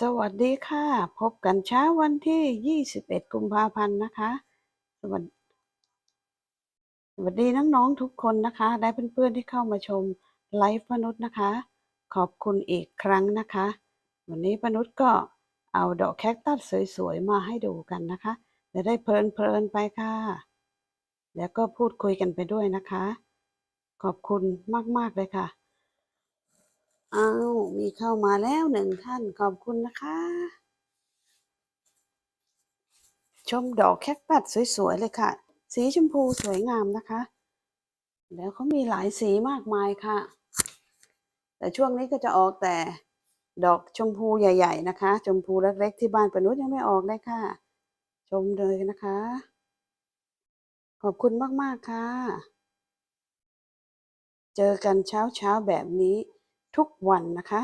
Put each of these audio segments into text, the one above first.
สวัสดีค่ะ พบกันเช้าวันที่ 21 กุมภาพันธ์นะคะ สวัสดสวัสดีน้องๆทุกคนนะคะและเพื่อนๆที่เข้ามาชมไลฟ์มนุษย์นะคะ ขอบคุณอีกครั้งนะคะ วันนี้มนุษย์ก็เอาดอกแคคตัสสวยๆมาให้ดูกันนะคะจะได้เพลินๆไปค่ะ แล้วก็พูดคุยกันไปด้วยนะคะ ขอบคุณมากๆเลยค่ะ อ้าวมีเข้ามาแล้วหนึ่งท่านขอบคุณนะคะ ชมดอกแคคตัสสวยๆเลยค่ะ สีชมพูสวยงามนะคะ แล้วเขามีหลายสีมากมายค่ะ แต่ช่วงนี้ก็จะออกแต่ดอกชมพูใหญ่ ๆ นะคะ ชมพูเล็กๆที่บ้านปนุษย์ยังไม่ออกเลยค่ะ ชมเลยนะคะ ขอบคุณมากๆค่ะ เจอกันเช้าๆแบบนี้ ทุกวันนะคะ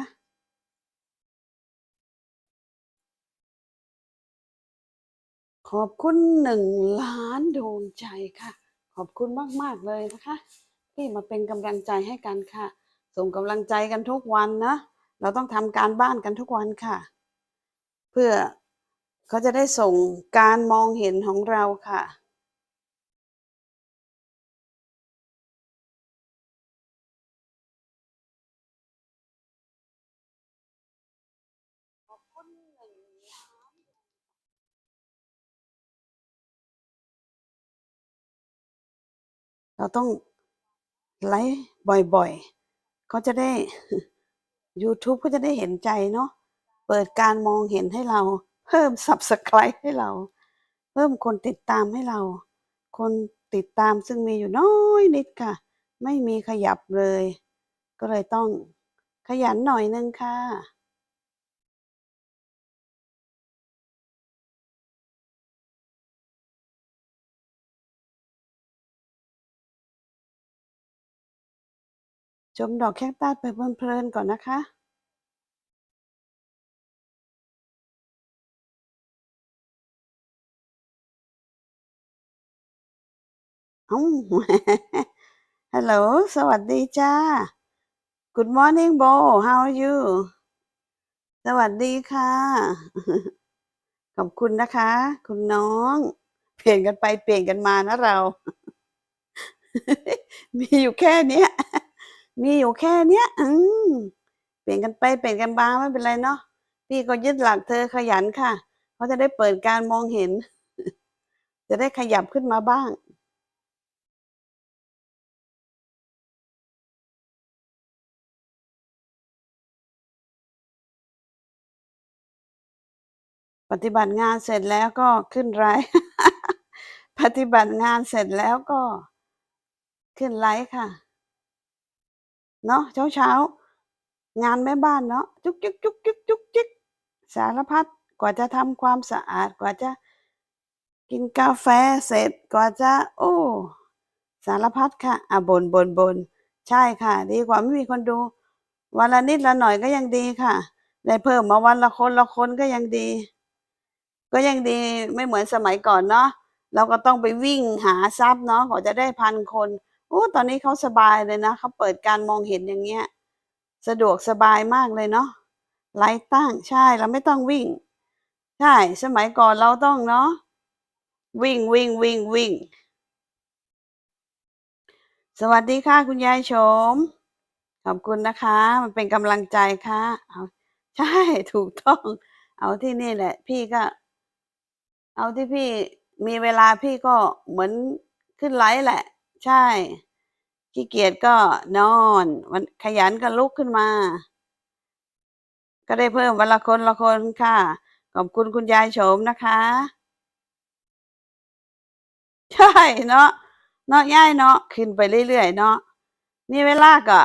ขอบคุณหนึ่งล้านดวงใจค่ะ ขอบคุณมาก ๆ เลยนะคะ ที่มาเป็นกำลังใจให้กันค่ะ ส่งกำลังใจกันทุกวันนะ เราต้องทำการบ้านกันทุกวันค่ะ เพื่อเขาจะได้ส่งการมองเห็นของเราค่ะ เราต้องไลฟ์บ่อยๆ เขาจะได้ YouTube ก็จะได้เห็นใจเนาะ เปิดการมองเห็นให้เรา เพิ่ม Subscribe ให้เรา เพิ่มคนติดตามให้เรา คนติดตามซึ่งมีอยู่น้อยนิดค่ะ ไม่มีขยับเลย ก็เลยต้องขยันหน่อยหนึ่งค่ะ ชมดอกแคคตัสไปเพลินๆก่อนนะคะอ้าฮัลโหล สวัสดีจ้า Good morning Bo how are you สวัสดีค่ะ ขอบคุณนะคะ คุณน้อง เปลี่ยนกันไปเปลี่ยนกันมานะเรา มีอยู่แค่เนี้ย มีอยู่แค่เนี้ยอืมเปลี่ยนกันไปเปลี่ยนกันมาไม่เป็นไรเนาะพี่ก็ยึดหลักเธอขยันค่ะเขาจะได้เปิดการมองเห็น จะได้ขยับขึ้นมาบ้างปฏิบัติงานเสร็จแล้วก็ขึ้นไลฟ์ปฏิบัติงานเสร็จแล้วก็ขึ้นไลฟ์ค่ะ เนาะเช้าๆงานแม่บ้านเนาะจุกจิกจุกจิกจุกจิกสารพัดกว่าจะทำความสะอาดกว่าจะกินกาแฟเสร็จกว่าจะ โอ้ สารพัดค่ะอะบ่นๆๆใช่ค่ะ ดีกว่าไม่มีคนดู วันละนิดละหน่อยก็ยังดีค่ะ ได้เพิ่มมาวันละคนละคนก็ยังดี ก็ยังดีไม่เหมือนสมัยก่อนเนาะเราก็ต้องไปวิ่งหาทรัพย์เนาะกว่าจะได้1,000คน โอ้ตอนนี้เขาสบายเลยนะเขาเปิดการมองเห็นอย่างเงี้ย สะดวกสบายมากเลยเนาะไลฟ์ตั้งใช่เราไม่ต้องวิ่ง ใช่ สมัยก่อนเราต้องเนาะวิ่งๆๆๆสวัสดีค่ะคุณยายโฉมขอบคุณนะคะ มันเป็นกำลังใจค่ะเอาใช่ถูกต้อง เอาที่นี่แหละ พี่ก็ เอาที่พี่มีเวลาพี่ก็เหมือนขึ้นไลฟ์แหละ ใช่ ขี้เกียจก็นอนวันขยันก็ลุกขึ้นมา ก็ได้เพิ่มวันละคนละคนค่ะ ขอบคุณคุณยายโฉมนะคะ ใช่เนาะเนาะย่ายเนาะขึ้นไปเรื่อยๆเนาะมีเวลาก็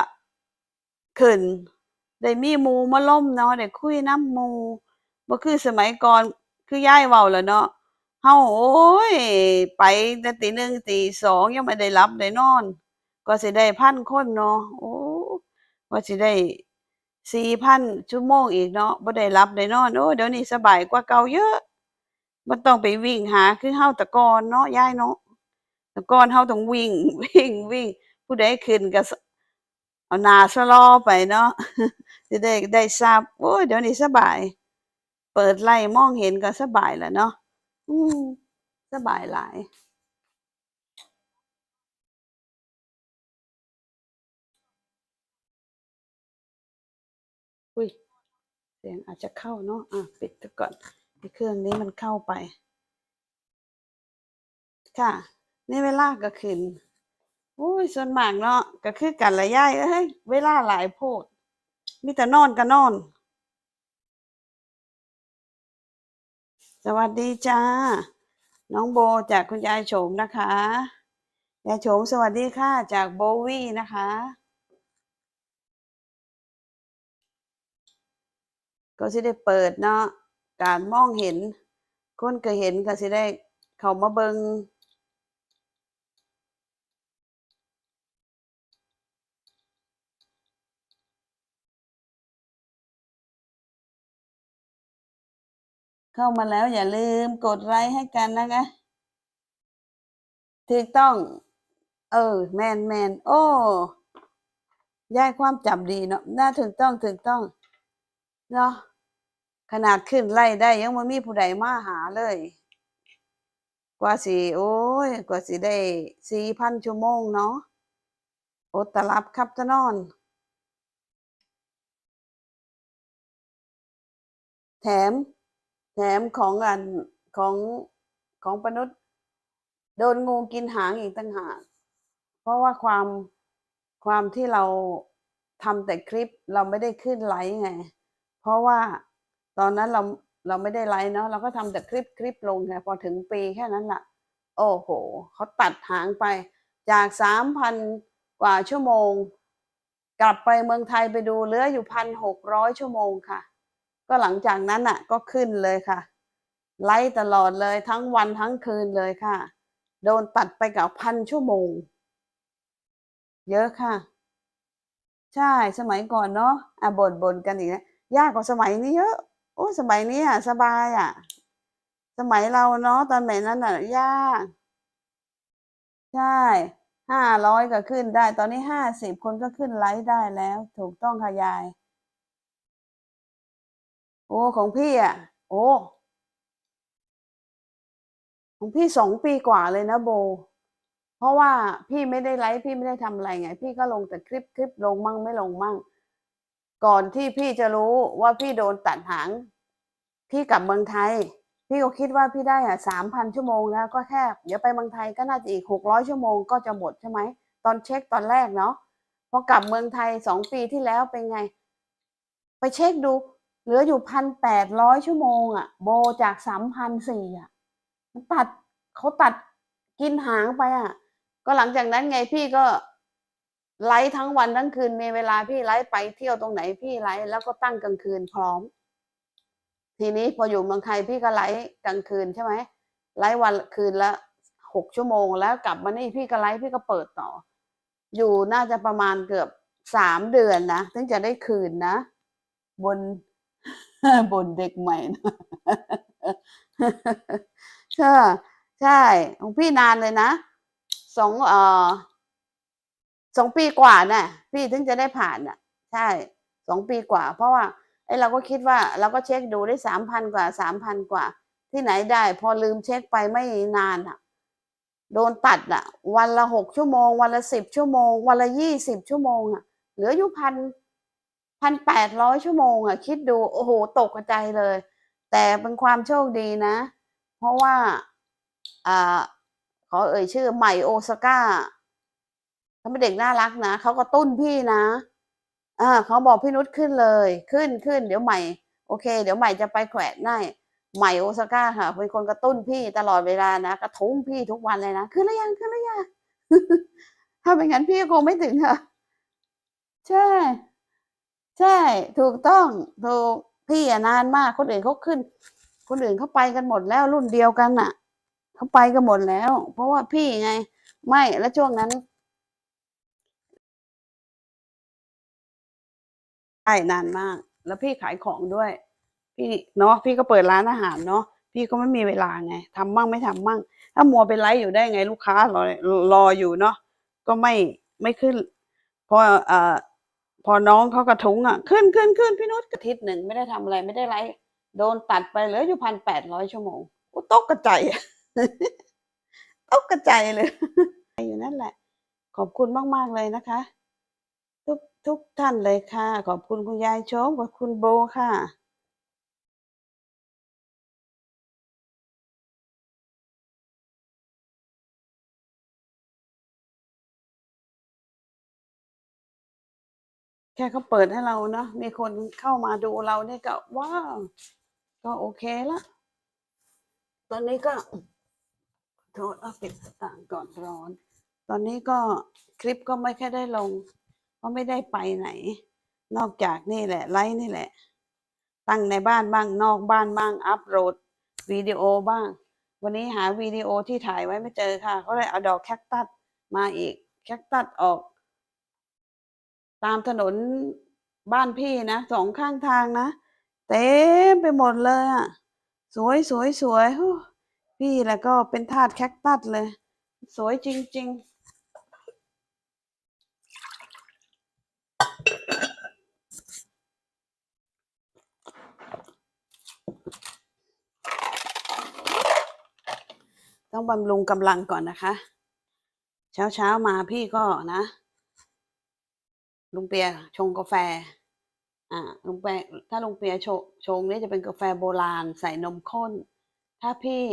ขึ้นได้มีมูมาล่มเนาะได้คุยน้ำมูบ่คือสมัยก่อนคือยายเว้าล่ะเนาะ เราโอ๊ยไปแต่ตี1ตี2ยังไม่ได้หลับได้นอนกว่าสิได้1,000คนเนาะโอ้กว่าสิได้4,000ชั่วโมงอีกเนาะบ่ได้หลับได้นอนโอ้เดี๋ยวนี้สบายกว่าเก่าเยอะบ่ต้องไปวิ่งหาคือเราต่ก่อนเนาะยายเนาะต่ก่อนเราต้องวิ่ง วิ่งๆผู้ใดขึ้นก็เอาหนาชะลอไปเนาะสิได้ได้ทรัพย์โอ๊ยเดี๋ยวนี้สบาย เปิดไล่มองเห็นก็สบายแหล้วเนาะ อืมสบายหลาย อุ้ยเสียงอาจจะเข้าเนาะอะปิดก่อนไอเครื่องนี้มันเข้าไป ค่ะนี่เวลาก็ขึ้นโอ้ยส่วนมากเนาะก็คือกันละยายเอ้ยเวลาหลายโพด มีแต่นอนก็นอน สวัสดีจ้า น้องโบจากคุณยายโฉมนะคะยายโฉมสวัสดีค่ะ จากโบวี่นะคะ ก็สิได้เปิดเนาะการมองเห็นคนก็เห็นก็สิได้ เขามาเบิง เข้ามาแล้วอย่าลืมกดไลค์ให้กันนะคะถูกต้อง เออ แมนแมนโอ้ยายความจำดีเนาะน่าถูกต้องถูกต้องเนาะขนาดขึ้นไล่ได้ยังไม่มีผู้ใดมาหาเลย กว่าสิโอ้ย กว่าสิได้สี่พันชั่วโมงเนาะโอตลับครับจะนอน แถม แถมของอันของของปนุษย์ โดนงูกินหางอีกต่างหาก เพราะว่าความความที่เราทำแต่คลิปเราไม่ได้ขึ้นไลฟ์ไง เพราะว่าตอนนั้นเราเราไม่ได้ไลฟ์เนาะเราก็ทำแต่คลิปคลิปลงแค่พอถึงปีแค่นั้นแหละโอ้โหเขาตัดหางไป จากสามพันกว่าชั่วโมง กลับไปเมืองไทยไปดูเหลืออยู่พันหกร้อยชั่วโมงค่ะ ก็หลังจากนั้นอะ ก็ขึ้นเลยค่ะ ไลฟ์ตลอดเลยทั้งวันทั้งคืนเลยค่ะ โดนตัดไปกับพันชั่วโมง เยอะค่ะ ใช่สมัยก่อนเนาะอะบ่นบ่นกันอีกแล้ยากกว่าสมัยนี้เยอะโอ้สมัยนี้อะสบายอะ สมัยเราเนาะตอนไหนนั้นอะ ยาก ใช่ห้าร้อยก็ขึ้นได้ ตอนนี้ห้าสิบคนก็ขึ้นไลฟ์ได้แล้ว ถูกต้องค่ะยาย โอ้ของพี่อะ โอ้ของพี่สองปีกว่าเลยนะโบ เพราะว่าพี่ไม่ได้ไลฟ์พี่ไม่ได้ทำอะไรไง พี่ก็ลงแต่คลิปคลิปลงมั่งไม่ลงมั่ง ก่อนที่พี่จะรู้ว่าพี่โดนตัดหาง พี่กลับเมืองไทย พี่ก็คิดว่าพี่ได้อะสามพันชั่วโมงแล้วก็แค่เดี๋ยวไปเมืองไทยก็น่าจะอีกหกร้อยชั่วโมงก็จะหมดใช่ไหมตอนเช็คตอนแรกเนาะพอกลับเมืองไทยสองปีที่แล้วเป็นไง ไปเช็คดู เหลืออยู่พันแปดร้อยชั่วโมงอะ โบจากสามพันสี่อะมันตัดเขาตัดกินหางไปอะ ก็หลังจากนั้นไงพี่ก็ไลฟ์ทั้งวันทั้งคืนมีเวลาพี่ไลฟ์ไปเที่ยวตรงไหนพี่ไลฟ์แล้วก็ตั้งกลางคืนพร้อม ทีนี้พออยู่เมืองไทยพี่ก็ไลฟ์กลางคืนใช่ไหมไลฟ์วันคืนละหกชั่วโมง แล้วกลับมานี่พี่ก็ไลฟ์พี่ก็เปิดต่อ อยู่น่าจะประมาณเกือบสามเดือนนะถึงจะได้คืนนะ บน บนเด็กใหม่นะใช่ใช่ของพี่นานเลยนะสองเอ่อสองปีกว่าน่ะ พี่ถึงจะได้ผ่านน่ะ ใช่สองปีกว่า เพราะว่าไอ้เราก็คิดว่าเราก็เช็คดูได้สามพันกว่าสามพันกว่า ที่ไหนได้ พอลืมเช็คไปไม่นานอะ โดนตัดอะ วันละหกชั่วโมง วันละสิบชั่วโมง วันละยี่สิบชั่วโมงอะ เหลืออยู่พัน พันแปดร้อยชั่วโมงอะ คิดดูโอ้โหตกใจเลย แต่เป็นความโชคดีนะ เพราะว่าอ่าขอเอ่ยชื่อใหม่โอซาก้าเขาเป็นเด็กน่ารักนะเขาก็ตุ้นพี่นะอ่าเขาบอกพี่นุชขึ้นเลย ขึ้นขึ้นเดี๋ยวใหม่ โอเค เดี๋ยวใหม่จะไปแขวนให้ใหม่โอซาก้าค่ะเป็นคนกระตุ้นพี่ตลอดเวลานะกระทุ้งพี่ทุกวันเลยนะขึ้นแล้วยังขึ้นแล้วยังถ้าเป็นงั้นพี่คงไม่ถึงค่ะใช่ ใช่ ถูกต้องถูกพี่อะนานมากคนอื่นเขาขึ้น คนอื่นเขาไปกันหมดแล้วรุ่นเดียวกันน่ะเขาไปกันหมดแล้ว เพราะว่าพี่ไง ไม่แล้วช่วงนั้นใช่นานมาก แล้วพี่ขายของด้วย พี่เนาะพี่ก็เปิดร้านอาหารเนาะพี่ก็ไม่มีเวลาไงทำมั่งไม่ทำมั่ง ถ้ามัวไปไลฟ์อยู่ได้ไงลูกค้ารอรออยู่เนาะก็ไม่ไม่ขึ้นพอเอ่อ พอน้องเขากระทุ้งอะขึ้นขึ้นขึ้นพี่นุชอาทิตย์หนึ่งไม่ได้ทำอะไรไม่ได้ไลฟ์โดนตัดไปเหลืออยู่พันแปดร้อยชั่วโมงอุยตกกระจายตกกระจายเลยอยู่นั่นแหละ ขอบคุณมากๆเลยนะคะ ทุกทุกท่านเลยค่ะ ขอบคุณคุณยายโชมขอบคุณโบค่ะ แค่เขาเปิดให้เราเนาะมีคนเข้ามาดูเราเนี่ยก็ว้าวก็โอเคละตอนนี้ก็โทษเอาปิดต่างก่อนร้อน ตอนนี้ก็คลิปก็ไม่แค่ได้ลงเพราะไม่ได้ไปไหน นอกจากนี่แหละ ไลฟ์นี่แหละ ตั้งในบ้านบ้างนอกบ้านบ้างอัพโหลดวิดีโอบ้าง วันนี้หาวิดีโอที่ถ่ายไว้ไม่เจอค่ะ ก็เลยเอาดอกแคคตัสมาอีก แคคตัสออก ตามถนนบ้านพี่นะสองข้างทางนะเต็มไปหมดเลยอะ สวยสวยสวยพี่แล้วก็เป็นทาสแคคตัสเลย สวยจริงๆต้องบำรุงกำลังก่อนนะคะ เช้าเช้ามาพี่ก็นะ ลุงเปียชงกาแฟ อ่าลุงเปียถ้าลุงเปียชงชงเนี่ยจะเป็นกาแฟโบราณใส่นมข้น ถ้าพี่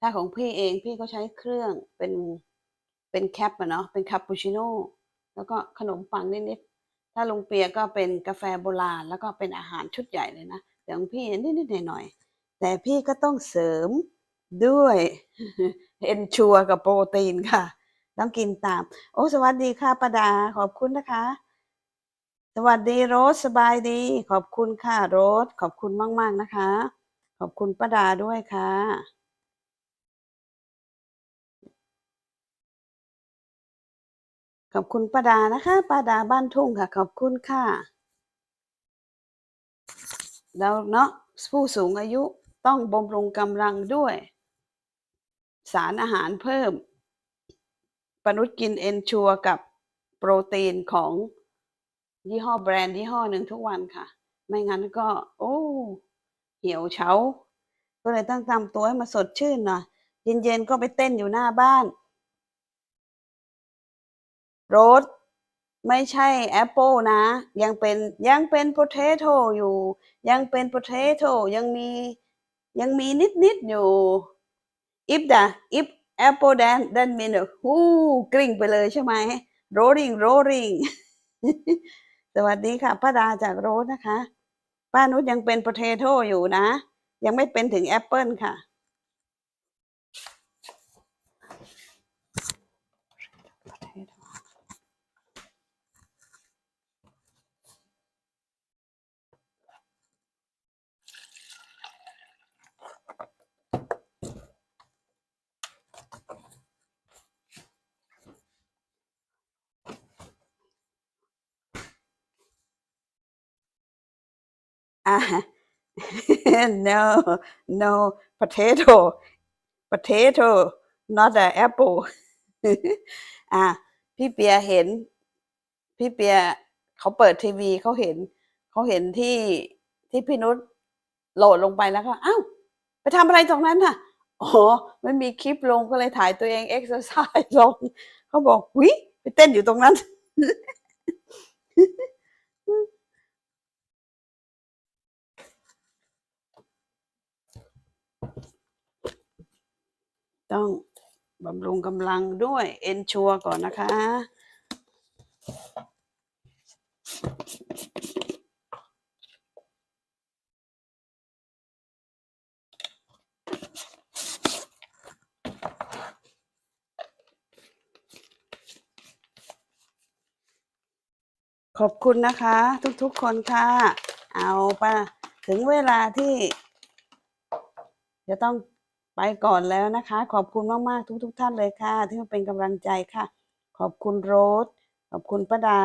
ถ้าของพี่เองพี่ก็ใช้เครื่องเป็นเป็นแคปอะเนาะเป็นคาปูชิโน่แล้วก็ขนมปังนิดๆถ้าลุงเปียก็เป็นกาแฟโบราณ แล้วก็เป็นอาหารชุดใหญ่เลยนะแต่ของพี่นิดๆหน่อยๆแต่พี่ก็ต้องเสริมด้วยเอนชัวกับโปรตีนค่ะ ต้องกินตาม โอ้สวัสดีค่ะประดาขอบคุณนะคะ สวัสดีโรสสบายดี ขอบคุณค่ะโรสขอบคุณมาก ๆ นะคะ ขอบคุณป้าดาด้วยค่ะ ขอบคุณป้าดานะคะป้าดาบ้านทุ่งค่ะ ขอบคุณค่ะแล้วเนาะผู้สูงอายุต้องบำรุงกำลังด้วย สารอาหารเพิ่มปนุษย์กินเอนชัวกับโปรตีนของ ยี่ห้อแบรนด์ยี่ห้อหนึ่งทุกวันค่ะ ไม่งั้นก็ โอ้เหี่ยวเฉาก็เลยต้องทำตัวให้มาสดชื่นหน่อยเย็นๆก็ไปเต้นอยู่หน้าบ้านโรสไม่ใช่แอปเปิลนะ ยังเป็นยังเป็นโพเทโตอยู่ ยังเป็นโพเทโตยังมี ยังมีนิดๆอยู่ if the if apple then then mean ฮู้กริ่งไปเลยใช่ไหม rolling rolling สวัสดีค่ะป้าดาจากโรสนะคะ ป้านุชยังเป็นโปเทโตอยู่นะ ยังไม่เป็นถึงแอปเปิลค่ะ อ่า no no potato potato not a apple อะพี่เปียเห็น พี่เปียเขาเปิดทีวีเขาเห็น เขาเห็นที่ที่พี่นุชโหลดลงไปแล้วก็อ้าวไปทำอะไรตรงนั้นน่ะอ๋อไม่มีคลิปลงก็เลยถ่ายตัวเองเอ็กซ์ไซส์ลง เขาบอกวิไปเต้นอยู่ตรงนั้น ต้องบำรุงกำลังด้วยเอนชัวก่อนนะคะ ขอบคุณนะคะ ทุกๆคนค่ะ เอาไปะถึงเวลาที่ จะต้อง ไปก่อนแล้วนะคะ ขอบคุณมากๆทุกๆท่านเลยค่ะ ที่มาเป็นกำลังใจค่ะ ขอบคุณโรสขอบคุณป้าดา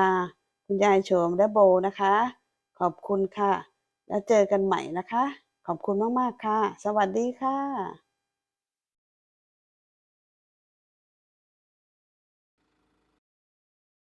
คุณยายโฉมและโบนะคะ ขอบคุณค่ะ แล้วเจอกันใหม่นะคะ ขอบคุณมากๆค่ะ สวัสดีค่ะ